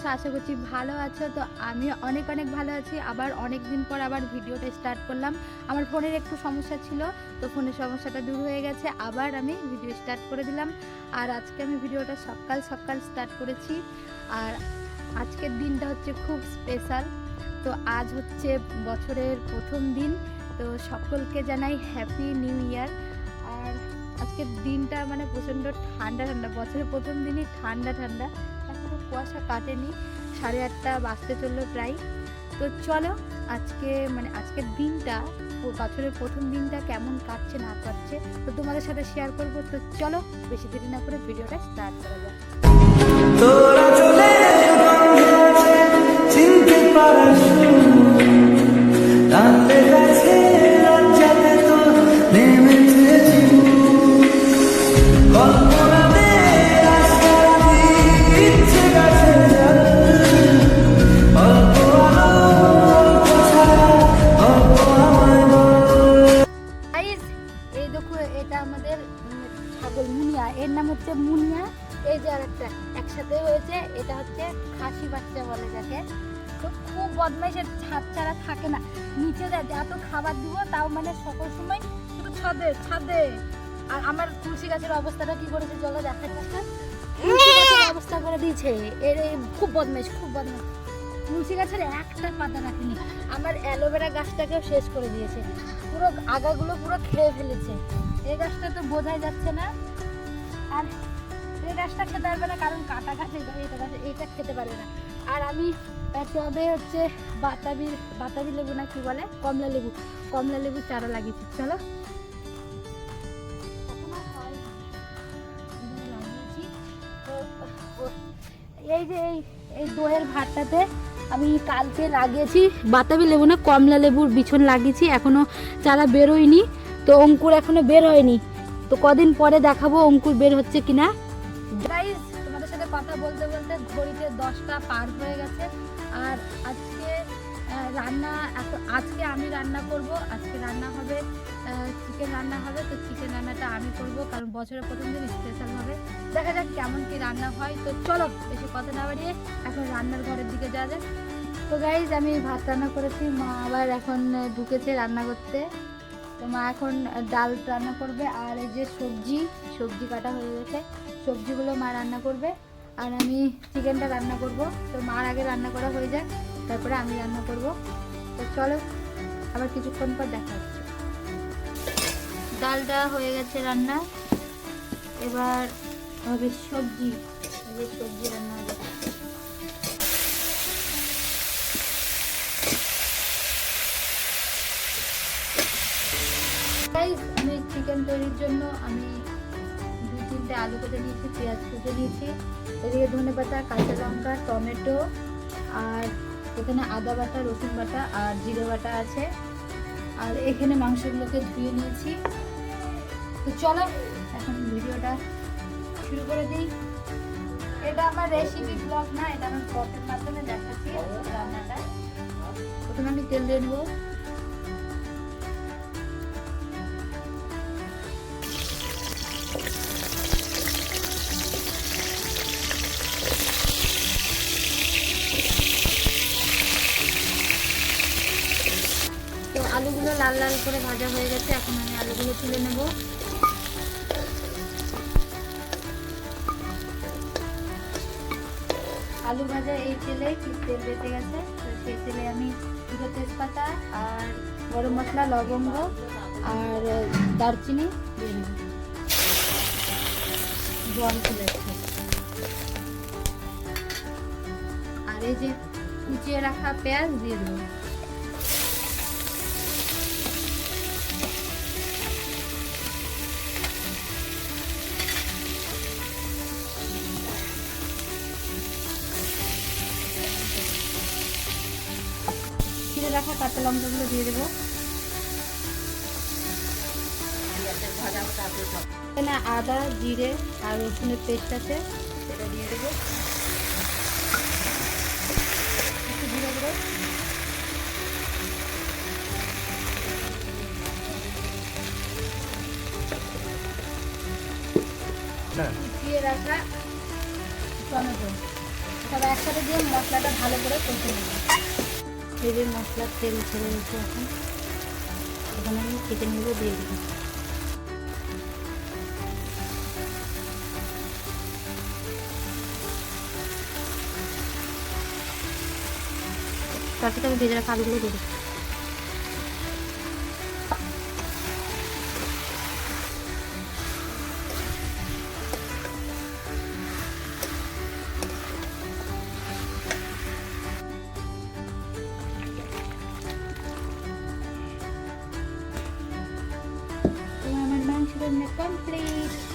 আছো আশা করছি ভালো আছো। তো আমি অনেক অনেক ভালো আছি। আবার অনেক দিন পর আবার ভিডিওটা স্টার্ট করলাম। আমার ফোনের একটু সমস্যা ছিল, তো ফোনের সমস্যাটা দূর হয়ে গেছে। আবার আমি ভিডিও স্টার্ট করে দিলাম। আর আজকে আমি ভিডিওটা সকাল সকাল স্টার্ট করেছি। আর আজকের দিনটা হচ্ছে খুব স্পেশাল তো আজ হচ্ছে বছরের প্রথম দিন। তো সকলকে জানাই হ্যাপি নিউ ইয়ার আর আজকের দিনটা মানে প্রচণ্ড ঠান্ডা ঠান্ডা। বছরের প্রথম দিনই ঠান্ডা ঠান্ডা। কুয়াশা কাটেনি, সাড়ে আটটা বাজতে চলল প্রায়। তো চলো আজকে মানে আজকের দিনটা বছরের প্রথম দিনটা কেমন কাটছে না কাটছে, তো তোমাদের সাথে শেয়ার করব। তো চলো, বেশি দেরি না করে ভিডিওটা স্টার্ট করা যাক। মুনিয়া এই যে আরেকটা একসাথে হয়েছে, এটা হচ্ছে খাসি বাচ্চা বলে যাকে। তো খুব বদমাইশের ছাদ ছাড়া থাকে না। নিচে দেয় এত খাবার দিব, তাও মানে সকল সময় শুধু ছাদে ছাদে। আর আমার তুলসী গাছের অবস্থাটা কি করেছে চলো দেখার কাছে অবস্থা করে দিয়েছে। এর খুব বদমাইশ খুব বদমাইশ। তুলসী গাছের একটা পাতা রাখেনি। আমার অ্যালোভেরা গাছটাকেও শেষ করে দিয়েছে। পুরো আগাগুলো পুরো খেয়ে ফেলেছে। এই গাছটা তো বোঝাই যাচ্ছে না। আর গাছটা খেতে পারবে না, কারণ কাটা গাছ এটা এটা খেতে পারবে না। আর আমি টবে হচ্ছে বাতাবি বাতাবি লেবু না কি বলে? কমলা লেবু কমলা লেবু চারা লাগিয়েছি। চলো। এই যে এই এই দোয়ের ভাতটাতে আমি কালকে লাগিয়েছি বাতাবি লেবু না, কমলা লেবুর বিছন লাগিয়েছি, এখনও চারা বেরোয়নি। তো অঙ্কুর এখনও বের হয়নি। তো কদিন পরে দেখাবো অঙ্কুর বের হচ্ছে কিনা। গাইজ তোমাদের সাথে কথা বলতে বলতে ঘড়িতে দশটা পার হয়ে গেছে। আর আজকে রান্না আজকে আমি রান্না করব। আজকে রান্না হবে চিকেন রান্না হবে। তো চিকেন রান্নাটা আমি করব, কারণ বছরের প্রথম দিন স্পেশাল হবে। দেখা যাক কেমন কি রান্না হয়। তো চলো, বেশি কথা না বাড়িয়ে এখন রান্নার ঘরের দিকে যাক। তো গাইজ আমি ভাত রান্না করেছি। মা আবার এখন ঢুকেছে রান্না করতে। তো মা এখন ডাল রান্না করবে। আর এই যে সবজি সবজি কাটা হয়ে গেছে। সবজিগুলো মা রান্না করবে। আর আমি চিকেনটা রান্না করব। তো মার আগে রান্না করা হয়ে যাক, তারপরে আমি রান্না করব। তো চলো, আবার কিছুক্ষণ পর দেখা হচ্ছে। ডালটা হয়ে গেছে রান্না। এবার হবে সবজি। সবজি রান্না হবে। আমি চিকেন তৈরির জন্য আমি তিনটে আলু কেটে নিয়েছি, পেঁয়াজ কেটে নিয়েছি। এদিকে ধনে পাতা, কাঁচা লঙ্কা, টমেটো, আর এখানে আদা বাটা, রসুন বাটা আর জিরে বাটা আছে। আর এখানে মাংসগুলোকে ধুয়ে নিয়েছি। তো চলো, এখন ভিডিওটা শুরু করে দিই। এটা আমার রেসিপি ব্লগ না, এটা আমার ব্লগের মাধ্যমে দেখাচ্ছি রান্নাটা। প্রথমে আমি তেল দিয়ে নেব। আলুগুলো লাল লাল করে ভাজা হয়ে গেছে, এখন আমি আলুগুলো তুলে নেব। আলু ভাজা এই তেলে, কি তেল বেঁচে গেছে? সেই তেলে আমি দুটো তেজপাতা আর গরম মশলা, লবঙ্গ আর দারচিনি দিয়ে নেব। জল তুলে আর এই যে কুচিয়ে রাখা পেঁয়াজ দিয়ে দেবো। কাঁচা লঙ্কাগুলো দিয়ে দেবো। এখানে আদা জিরে আর রসুনের পেস্ট আছে সেটা দিয়ে দেবো। একটু জিরে রাখা টমেটো। সব একসাথে দিয়ে মশলাটা ভালো করে কষে নেব। যে মশলার তেল ছেড়ে দিচ্ছি এখন এখন আমি চিকেনগুলো দিয়ে দিই তারপরে আমি ভেজে রাখা আলুগুলো দিয়ে দিই আমার মাংস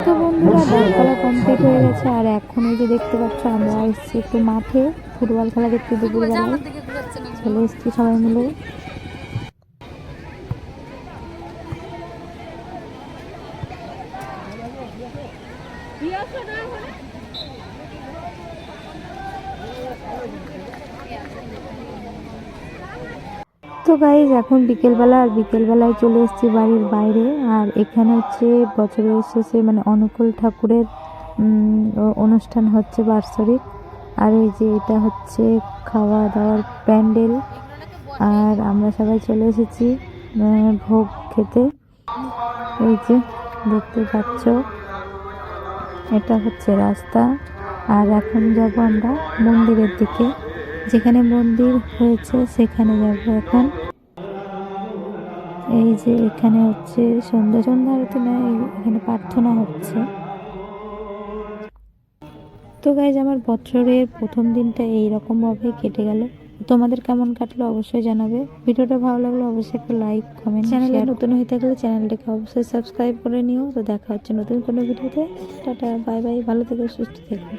তো বন্ধুরা ডাল খেলা কমপ্লিট হয়ে গেছে। আর এখন এই যে দেখতে পাচ্ছ, আমরা এসেছি একটু মাঠে। ফুটবল খেলা দেখতে দুপুরবেলায় চলে এসেছি সবাই মিলে। তো গাইজ এখন বিকেলবেলা আর বিকেলবেলায় চলে এসেছি বাড়ির বাইরে। আর এখানে হচ্ছে বছরের শেষে মানে অনুকূল ঠাকুরের অনুষ্ঠান হচ্ছে বার্ষরিক আর এই যে এটা হচ্ছে খাওয়া দাওয়ার প্যান্ডেল। আর আমরা সবাই চলে এসেছি ভোগ খেতে। এই যে দেখতে পাচ্ছ, এটা হচ্ছে রাস্তা। আর এখন যাব আমরা মন্দিরের দিকে। যেখানে মন্দির হয়েছে সেখানে যাব এখন। এই যে এখানে হচ্ছে সন্ধ্যা সন্ধ্যা আরতি না এখানে প্রার্থনা হচ্ছে। তো গাইজ আমার বছরের প্রথম দিনটা এইরকমভাবে কেটে গেল। তোমাদের কেমন কাটলো অবশ্যই জানাবে। ভিডিওটা ভালো লাগলে অবশ্যই একটা লাইক কমেন্ট চ্যানেলে নতুন হয়ে থাকলে চ্যানেলটাকে অবশ্যই সাবস্ক্রাইব করে নিও। তো দেখা হচ্ছে নতুন কোনো ভিডিওতে। টাটা বাই বাই ভালো থেকো সুস্থ থেকো।